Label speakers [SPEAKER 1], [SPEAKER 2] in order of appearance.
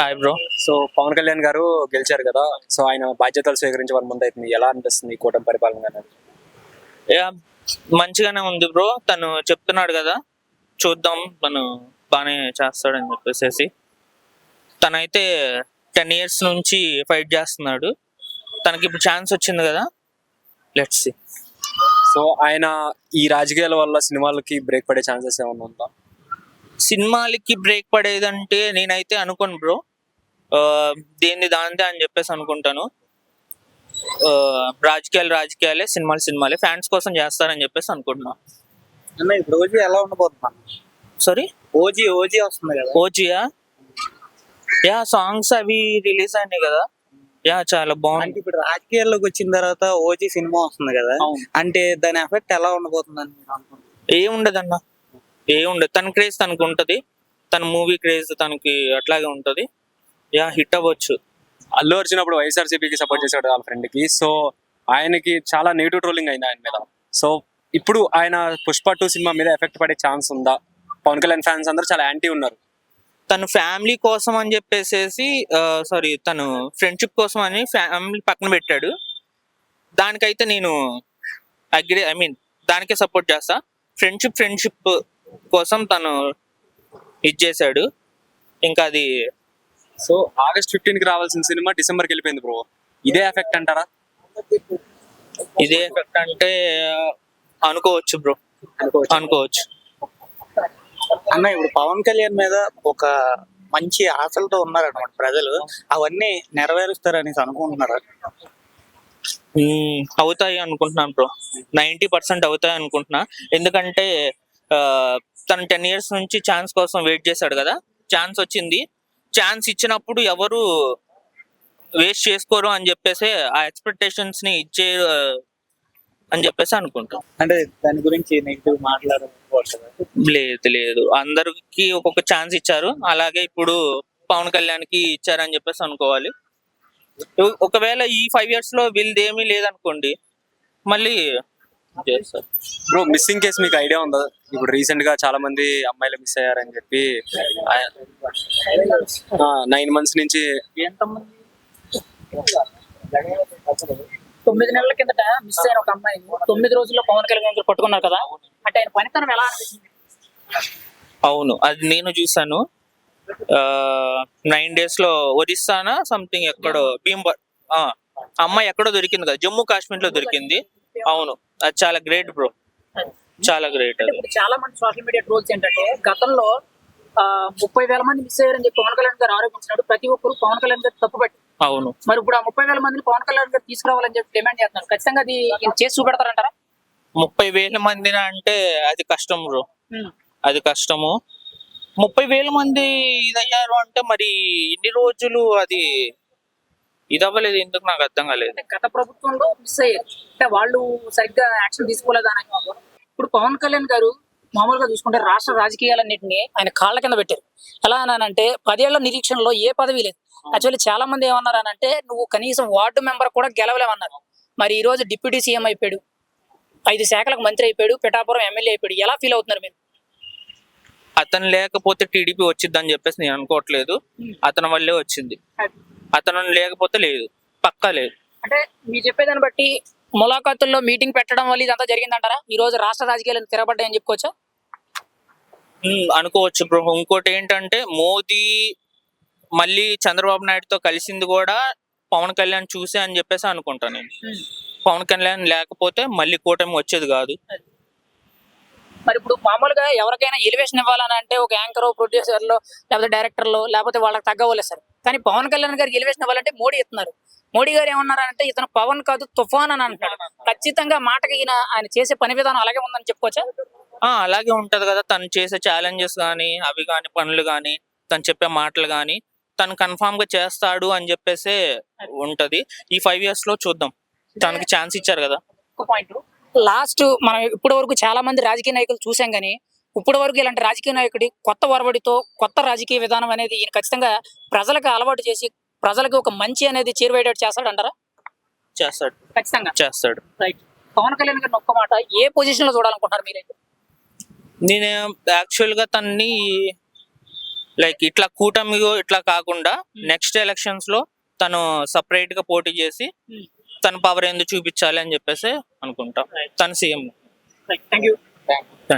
[SPEAKER 1] Hi bro
[SPEAKER 2] so Pawan Kalyan garu గెలిచారు కదా. So ఆయన బాధ్యతలు స్వీకరించి వన్ మంత్ అవుతుంది ఎలా అనిపిస్తుంది ఈ కూటమి పరిపాలన అనేది?
[SPEAKER 1] యా మంచిగానే ఉంది బ్రో తను చెప్తున్నాడు కదా చూద్దాం తను బాగానే చేస్తాడని చెప్పేసి తనైతే టెన్ ఇయర్స్ నుంచి ఫైట్ చేస్తున్నాడు. తనకి ఇప్పుడు ఛాన్స్ వచ్చింది కదా. లెట్స్ సి
[SPEAKER 2] సో ఆయన ఈ రాజకీయాల వల్ల సినిమాలకి బ్రేక్ పడే ఛాన్సెస్ ఏమన్నా ఉందా?
[SPEAKER 1] సినిమాలకి బ్రేక్ పడేదంటే నేనైతే అనుకోను బ్రో దేన్ని దాందే అని చెప్పేసి అనుకుంటాను. ఆ, రాజకీయాలు రాజకీయాలే సినిమాలు సినిమాలే ఫ్యాన్స్ కోసం చేస్తారని చెప్పేసి అనుకుంటున్నా.
[SPEAKER 3] అన్న ఇప్పుడు ఓజీ ఎలా ఉండబోతున్నా
[SPEAKER 1] సారీ
[SPEAKER 3] ఓజీ ఓజీ వస్తుంది కదా.
[SPEAKER 1] ఓజియా యా సాంగ్స్ అవి రిలీజ్ అయినాయి కదా. యా చాలా బాగుంది.
[SPEAKER 3] ఇప్పుడు రాజకీయాల్లోకి వచ్చిన తర్వాత ఓజీ సినిమా వస్తుంది కదా. అంటే దాని ఎఫెక్ట్ ఎలా ఉండబోతుంది అని
[SPEAKER 1] ఏ ఉండదన్న ఏ ఉండదు తన క్రేజ్ తనకు ఉంటది. తన మూవీ క్రేజ్ తనకి అట్లాగే ఉంటది. యా హిట్ అవ్వచ్చు.
[SPEAKER 2] అల్లు అర్జున్ అప్పుడు వైఎస్ఆర్సీపీకి సపోర్ట్ చేశాడు వాళ్ళ ఫ్రెండ్కి సో ఆయనకి చాలా నెగిటివ్ ట్రోలింగ్ అయింది ఆయన మీద. సో ఇప్పుడు ఆయన పుష్ప టూ సినిమా మీద ఎఫెక్ట్ పడే ఛాన్స్ ఉందా? పవన్ కళ్యాణ్ ఫ్యాన్స్ అందరూ చాలా యాంటీ ఉన్నారు.
[SPEAKER 1] తను ఫ్యామిలీ కోసం అని చెప్పేసేసి సారీ తను ఫ్రెండ్షిప్ కోసం అని ఫ్యామిలీ పక్కన పెట్టాడు. దానికైతే నేను అగ్రి ఐ మీన్ దానికే సపోర్ట్ చేస్తా. ఫ్రెండ్షిప్ ఫ్రెండ్షిప్ కోసం తను ఇది చేశాడు. ఇంకా అది
[SPEAKER 2] సో ఆగస్ట్ ఫిఫ్టీన్కి రావాల్సిన సినిమా డిసెంబర్కి వెళ్ళిపోయింది బ్రో. ఇదే ఎఫెక్ట్ అంటారా?
[SPEAKER 1] ఇదే ఎఫెక్ట్ అంటే అనుకోవచ్చు బ్రో. అనుకోవచ్చు.
[SPEAKER 3] అన్న ఇప్పుడు పవన్ కళ్యాణ్ మీద ఒక మంచి ఆశలతో ఉన్నారన్నమాట ప్రజలు. అవన్నీ నెరవేరుస్తారని అనుకుంటున్నారా?
[SPEAKER 1] అవుతాయి అనుకుంటున్నాను బ్రో. నైంటీ పర్సెంట్ అవుతాయి అనుకుంటున్నా. ఎందుకంటే తను టెన్ ఇయర్స్ నుంచి ఛాన్స్ కోసం వెయిట్ చేశాడు కదా. ఛాన్స్ వచ్చింది. ఛాన్స్ ఇచ్చినప్పుడు ఎవరు వేస్ట్ చేసుకోరు అని చెప్పేసి ఆ ఎక్స్పెక్టేషన్స్ని ఇచ్చే అని చెప్పేసి అనుకుంటాం.
[SPEAKER 3] అంటే దాని గురించి నెగిటివ్ మాట్లాడకూడదు
[SPEAKER 1] లేదు లేదు. అందరికి ఒక్కొక్క ఛాన్స్ ఇచ్చారు. అలాగే ఇప్పుడు పవన్ కళ్యాణ్కి ఇచ్చారని చెప్పేసి అనుకోవాలి. ఒకవేళ ఈ ఫైవ్ ఇయర్స్లో వీళ్ళది ఏమీ లేదనుకోండి మళ్ళీ
[SPEAKER 2] బ్రో మిస్సింగ్ కేసు మీకు ఐడియా ఉందా? ఇప్పుడు రీసెంట్గా చాలా మంది అమ్మాయిలు మిస్ అయ్యారని చెప్పి నైన్ మంత్స్ నుంచి
[SPEAKER 4] తొమ్మిది నెలల కిందట మిస్ అయిన ఒక అమ్మాయిని తొమ్మిది రోజుల్లో పవన్ కళ్యాణ్ గారు పట్టుకున్నారు కదా. అంటే ఆయన పనితనం ఎలా అనిపించింది?
[SPEAKER 1] అవును అది నేను చూసాను నైన్ డేస్లో ఒరిస్సానా సంథింగ్ ఎక్కడో భీంబ ఆ, అమ్మాయి ఎక్కడో దొరికింది కదా జమ్మూ కాశ్మీర్లో దొరికింది. అవును అది చాలా గ్రేట్ బ్రో చాలా గ్రేట్
[SPEAKER 4] చాలా మంది సోషల్ మీడియా ట్రోల్స్ ఏంటంటే గతంలో ముప్పై వేల మంది మిస్ అయ్యారని చెప్పి పవన్ కళ్యాణ్ గారు ఆరోపించినాడు. ప్రతి ఒక్కరు పవన్ కళ్యాణ్ గారు తప్పుపట్టి
[SPEAKER 1] అవును.
[SPEAKER 4] మరి ఇప్పుడు ఆ ముప్పై వేల మందిని పవన్ కళ్యాణ్ గారు తీసుకురావాలని చెప్పి డిమాండ్ చేస్తున్నారు. ఖచ్చితంగా అది చేసి చూపెడతారంటారా?
[SPEAKER 1] ముప్పై వేల మంది అంటే అది కష్టం బ్రో. అది కష్టము. ముప్పై వేల మంది ఇదయ్యారు అంటే మరి ఇన్ని రోజులు అది ఇది అవ్వలేదు ఎందుకు నాకు అర్థం కాలేదు.
[SPEAKER 4] గత ప్రభుత్వంలో మిస్ అయ్యారు. అంటే వాళ్ళు సరిగ్గా యాక్షన్ తీసుకోలేదు అని ఇప్పుడు పవన్ కళ్యాణ్ గారు మామూలుగా చూసుకుంటే రాష్ట్ర రాజకీయాలన్నింటినీ ఆయన కాళ్ళ కింద పెట్టారు. ఎలా అనంటే పదేళ్ళ నిరీక్షణలో ఏ పదవి లేదు. యాక్చువల్లీ చాలా మంది ఏమన్నారు అనంటే అంటే నువ్వు కనీసం వార్డు మెంబర్ కూడా గెలవలేమన్నారు. మరి ఈ రోజు డిప్యూటీ సీఎం అయిపోయాడు. ఐదు శాఖలకు మంత్రి అయిపోయాడు పిఠాపురం ఎమ్మెల్యే అయిపోయాడు. ఎలా ఫీల్ అవుతున్నారు మీరు?
[SPEAKER 1] అతను లేకపోతే టీడీపీ వచ్చిందని చెప్పేసి నేను అనుకోవట్లేదు. అతని వల్లే వచ్చింది. అతను లేకపోతే లేదు. పక్కా లేదు.
[SPEAKER 4] అంటే మీరు చెప్పేదాన్ని బట్టి ములాఖాతుల్లో మీటింగ్ పెట్టడం వల్ల ఇదంతా జరిగిందంటారా? ఈ రోజు రాష్ట్ర రాజకీయాలు తిరగబడ్డాయని చెప్పుకోవచ్చా?
[SPEAKER 1] అనుకోవచ్చు బ్రో. ఇంకోటి ఏంటంటే మోదీ మళ్ళీ చంద్రబాబు నాయుడుతో కలిసింది కూడా పవన్ కళ్యాణ్ చూసే అని చెప్పేసి అనుకుంటా నేను. పవన్ కళ్యాణ్ లేకపోతే మళ్ళీ కూటమి వచ్చేది కాదు.
[SPEAKER 4] మరి ఇప్పుడు మామూలుగా ఎవరికైనా ఎలివేషన్ ఇవ్వాలని అంటే ఒక యాంకర్ ప్రొడ్యూసర్లో లేకపోతే డైరెక్టర్లో లేకపోతే వాళ్ళకి తగ్గ వాళ్ళు సార్. కానీ పవన్ కళ్యాణ్ గారికి ఎలివేషన్ ఇవ్వాలంటే మోడీ ఇస్తున్నారు. మోడీ గారు ఏమన్నారంటే ఇతను పవన్ కాదు తుఫాన్ అని అంటున్నాడు. ఖచ్చితంగా మాటకి ఈయన ఆయన చేసే పని విధానం అలాగే ఉందని చెప్పుకోవచ్చా?
[SPEAKER 1] ఆ అలాగే ఉంటది కదా. తను చేసే ఛాలెంజెస్ కానీ అవి కానీ పనులు కానీ తను చెప్పే మాటలు కానీ తను కన్ఫామ్గా చేస్తాడు అని చెప్పేసి ఉంటది. ఈ ఫైవ్ ఇయర్స్లో చూద్దాం. తనకి ఛాన్స్ ఇచ్చారు కదా.
[SPEAKER 4] పాయింట్ లాస్ట్ మనం ఇప్పటి వరకు చాలా మంది రాజకీయ నాయకులు చూసాం కానీ ఇప్పటి వరకు ఇలాంటి రాజకీయ నాయకుడి కొత్త ఒరబడితో కొత్త రాజకీయ విధానం అనేది ఈయన ఖచ్చితంగా ప్రజలకు అలవాటు చేసి ప్రజలకు ఒక మంచి అనేది చేరువేటట్టు చేస్తాడు అంటారా?
[SPEAKER 1] చేస్తాడు.
[SPEAKER 4] ఖచ్చితంగా.
[SPEAKER 1] చేస్తాడు.
[SPEAKER 4] రైట్. పవన్ కళ్యాణ్ గారిని ఒక్క మాట ఏ పొజిషన్లో చూడాలనుకుంటున్నారు మీరైతే?
[SPEAKER 1] నేను యాక్చువల్గా తన్ని లైక్ ఇట్లా కూటమి ఇట్లా కాకుండా నెక్స్ట్ ఎలక్షన్స్లో తను సపరేట్గా పోటీ చేసి. తన పవర్ ఎందుకు చూపించాలి అని చెప్పేసి అనుకుంటా. తను సీఎం
[SPEAKER 4] థ్యాంక్ యూ